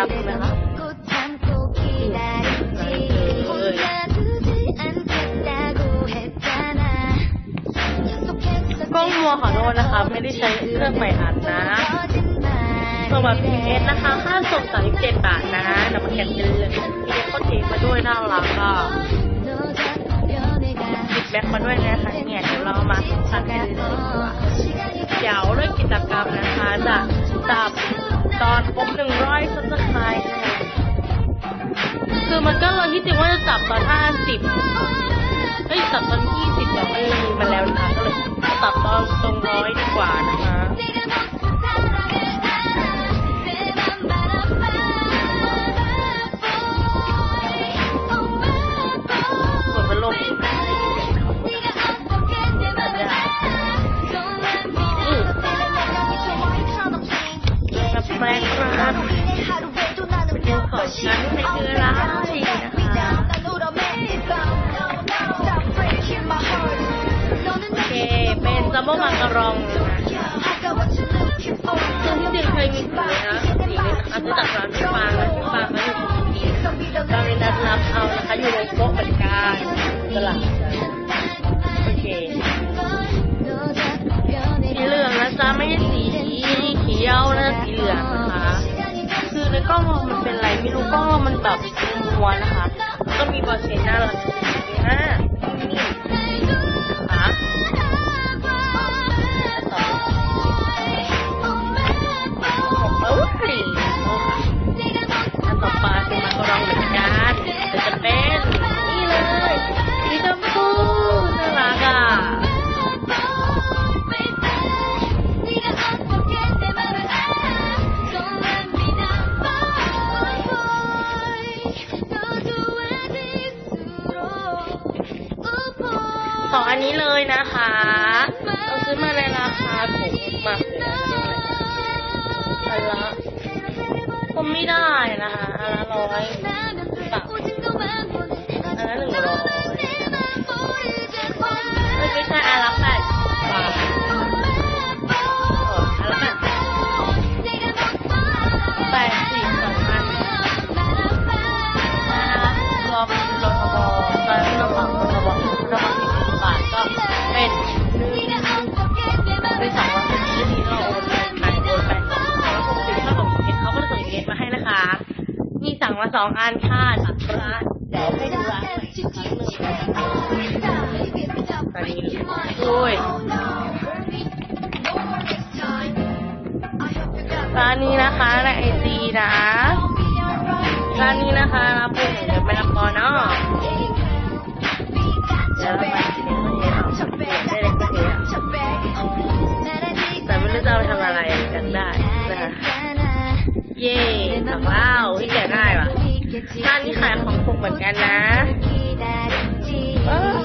ร้านนี้เลยนะครับกล้องมัวขอโทษนะคะ ไม่ได้ใช้เครื่องใหม่อัดนะสำหรับ PS นะคะค่าส่ง37บาทนะนำมาแข่งกันเลยมีข้อเทมาด้วยน่ารักก็ติดแบ็คมาด้วยนะคะเนี่ยเดี๋ยวเรามาสักกันเลยดีกว่าเดี๋ยวเรื่องกิจกรรมนะคะจะจับ ตอนครบหนึ่งร้อยซับสไครต์คือมันก็เราคิดจริงว่าจะจับตอนห้าสิบเอ้ยจับตอนยี่สิบแต่ไม่มีมาแล้วนะคะก็เลยจับตอนตรงร้อยดีกว่านะคะ จริงเคยนะสีนี้นะคะซื้อจากร้านพี่ฟางนะพี่ฟางก็อยู่ที่เราเลยนัดรับเอานะคะอยู่ในโป๊ะเหมือนกันตลาดโอเคสีเหลืองนะจ๊ะไม่ใช่สีเขียวนะสีเหลืองนะคะคือในกล้องมันเป็นอะไรไม่รู้กล้องมันแบบมัวนะคะ ก็มีบอลเชนหน้าเรา ของอันนี้เลยนะคะเราซื้อมาในราคาถูกมากเลยอันละผมไม่ได้นะคะอันละร้อยบาท มาสองอันค่ะจากร้านเดี๋ยวให้ดูร้านใหม่อีกครั้งหนึ่งตอนนี้โอ้ยร้านนี้นะคะในไอจีนะร้านนี้นะคะรับเป็นเดี๋ยวไปรับก่อนเนาะเดี๋ยวไป ร้านนี้ขายของถูกเหมือนกันนะว้าว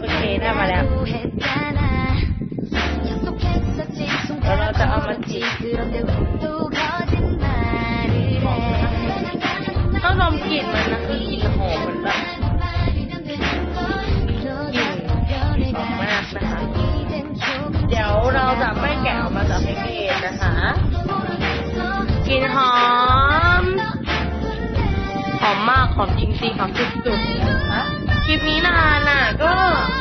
โอเคได้มาแล้วแล้วเราจะเอามาจีต้องดมกลิ่นมันนะคือกลิ่นหอมมันแบบกลิ่นหอมมากนะคะ เดี๋ยวเราจะไม่แกะออกมาจากแพ็กเกจนะคะกลิ่นหอม อมจริงๆหอมสุดๆนะคลิปนี้นานน่ะ ก็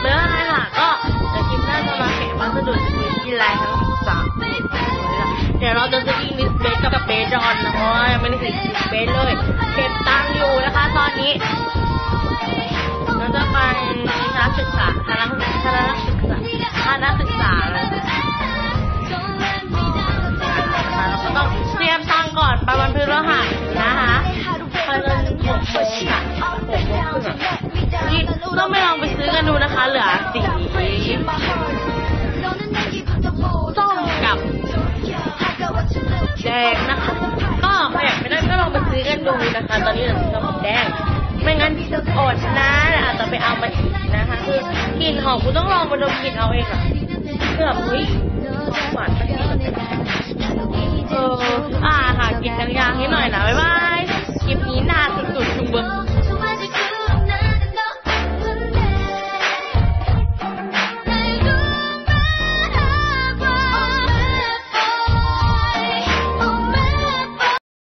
เนื้ออะไรค่ะก็เดี๋ยวคลิปหน้าจะมาแกะวัสดุชีวิตที่ไรทั้งสามเดี๋ยวเราจะซื้ออิงลิสเบสกับเบสจอนนะเพราะยังไม่ได้ซื้ออิงลิสเบสเลยเก็บตังค์อยู่นะคะ ตอนนี้เราจะไปนักศึกษาคณะคณะศึกษาคณะศึกษาันดูนะคะ เหลือสีส้มกับแดงนะคะ ก็ใครอยากไปได้ก็ลองไปซื้อกันดูนะคะ ตอนนี้เหลือส้มกับแดง ไม่งั้นอดนะอาจจะไปเอามาอีกนะคะ คือกลิ่นหอมคุณต้องลองมาดมกลิ่นเอาเองอะเกือบเฮ้ยหวานไปเอออ่าค่ะกินกันยางนิดหน่อยนะบ๊ายบายคลิปนี้นานสุดๆคุณเบิร์